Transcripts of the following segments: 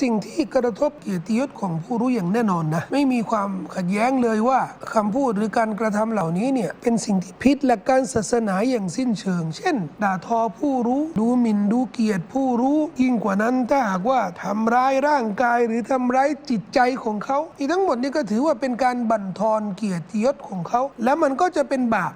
สิ่งที่กระทบเกียรติยศของผู้รู้อย่างแน่นอนนะ ไม่มีความขัดแย้งเลยว่าคำพูดหรือการกระทำเหล่านี้เนี่ยเป็นสิ่งที่ผิดหลักการศาสนาอย่างสิ้นเชิง เช่น ด่าทอผู้รู้ดูหมิ่นดูเกียรติผู้รู้ ยิ่งกว่านั้นถ้าหากว่าทำร้ายร่างกายหรือทำร้ายจิตใจของเขาอีกทั้งหมดนี้ก็ถือว่าเป็นการบั่นทอนเกียรติยศของเขา และมันก็จะเป็นบาป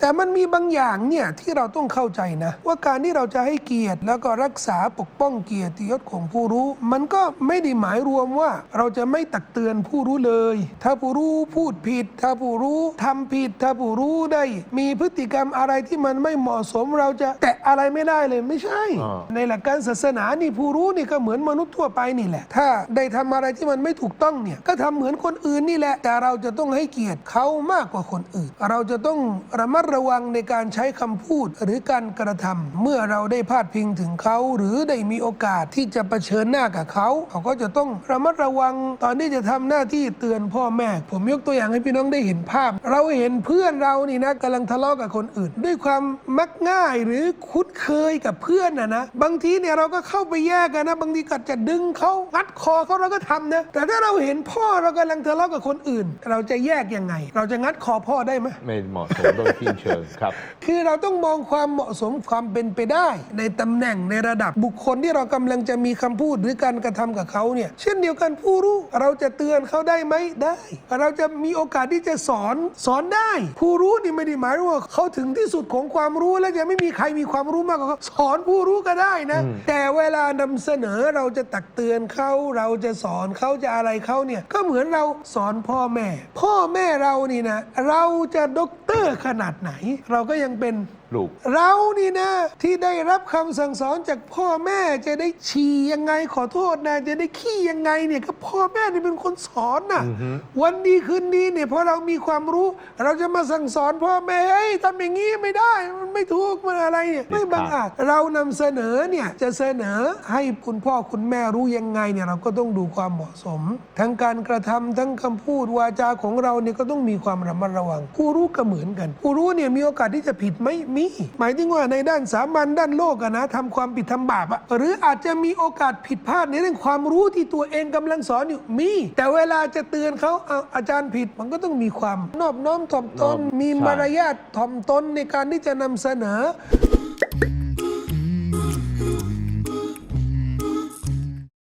แต่มันมีบางอย่างเนี่ยที่เราต้องเข้าใจนะ ว่าการที่เราจะให้เกียรติ แล้วก็รักษาปกป้องเกียรติยศของผู้รู้ มันก็ไม่ได้หมายรวมว่า เราจะไม่ตักเตือนผู้รู้เลย ถ้าผู้รู้พูดผิด ถ้าผู้รู้ทำผิด ถ้าผู้รู้ได้ มีพฤติกรรมอะไรที่มันไม่เหมาะสมเราจะแตะอะไรไม่ได้เลยไม่ใช่อ่าในหลักการศาสนานี่ผู้รู้นี่ก็เหมือนมนุษย์ทั่วไปนี่แหละ ถ้าได้ทำอะไรที่มันไม่ถูกต้องเนี่ยก็ทำเหมือนคนอื่นนี่แหละแต่เราจะต้องให้เกียรติเขามากกว่าคนอื่น เราจะต้องระมัดระวังในการใช้คำพูดหรือการกระทำเมื่อเราได้พาดพิงถึงเขา หรือได้มีโอกาสที่จะะเผชิญหน้ากับเขา เขาก็จะต้องระมัดระวังตอนที่จะทำหน้าที่เตือนพ่อแม่ ผมยกตัวอย่างให้พี่น้องได้เห็นภาพ เราเห็นเพื่อนเรานี่นะกำลังทะเลาะกับคนอื่น ด้วยความมักง่ายหรือคุ้นเคยกับเพื่อนนะนะบางทีเนี่ยเราก็เข้าไปแยกกันนะ บางทีก็จะดึงเขางัดคอเขาเราก็ทำนะแต่ถ้าเราเห็นพ่อเรากำลังทะเลาะกับคนอื่น เราจะแยกยังไง เราจะงัดคอพ่อได้ไหมไม่เหมาะสมโดยสิ้นเชิงครับ คือเราต้องมองความเหมาะสมความเป็นไปได้ ในตำแหน่งในระดับบุคคลที่เรากำลังจะมีคำพูดหรือการกระทำกับเขาเนี่ยเช่นเดียวกันผู้รู้เราจะเตือนเขาได้ไหมได้ เราจะมีโอกาสที่จะสอนสอนได้ ผู้รู้นี่ไม่ได้หมายว่าเขาถึงที่สุดของความรู้แล้วจะไม่มีใครมีความรู้มากกว่าเขาสอนผู้รู้ก็ได้นะอืมแต่เวลานำเสนอเราจะตักเตือนเขาเราจะสอนเขาจะอะไรเขาเนี่ยก็เหมือนเราสอนพ่อแม่ พ่อแม่เรานี่นะเราจะด็อกเตอร์ ขนาดไหน เราก็ยังเป็นลูก เรานี่นะ ที่ได้รับคำสั่งสอนจากพ่อแม่จะได้ฉี่ยังไงขอโทษนะ จะได้ขี้ยังไงเนี่ยก็พ่อแม่นี่เป็นคนสอนน่ะอือฮึวันดีคืนดีเนี่ยพอเรามีความรู้ เราจะมาสั่งสอนพ่อแม่เฮ้ยทำอย่างนี้ไม่ได้ มันไม่ถูกมันอะไรเนี่ยไม่บังอาจเรานำเสนอเนี่ยจะเสนอให้คุณพ่อคุณแม่รู้ยังไงเนี่ยเราก็ต้องดูความเหมาะสม ทั้งการกระทำทั้งคำพูดวาจาของเราเนี่ยก็ต้องมีความระมัดระวัง ผู้รู้ก็เหมือนกัน ผู้รู้เนี่ยมีโอกาสที่จะผิดไหมมี หมายถึงว่าในด้านสามัญด้านโลกอะนะทำความผิดทำบาปอะหรืออาจจะมีโอกาสผิดพลาดในเรื่องความรู้ที่ตัวเองกำลังสอนอยู่มี แต่เวลาจะเตือนเขาเอาอาจารย์ผิดมันก็ต้องมีความ นอบน้อมถ่อมตนนอบมีใช่มารยาทถ่อมตนในการที่จะนำเสนอ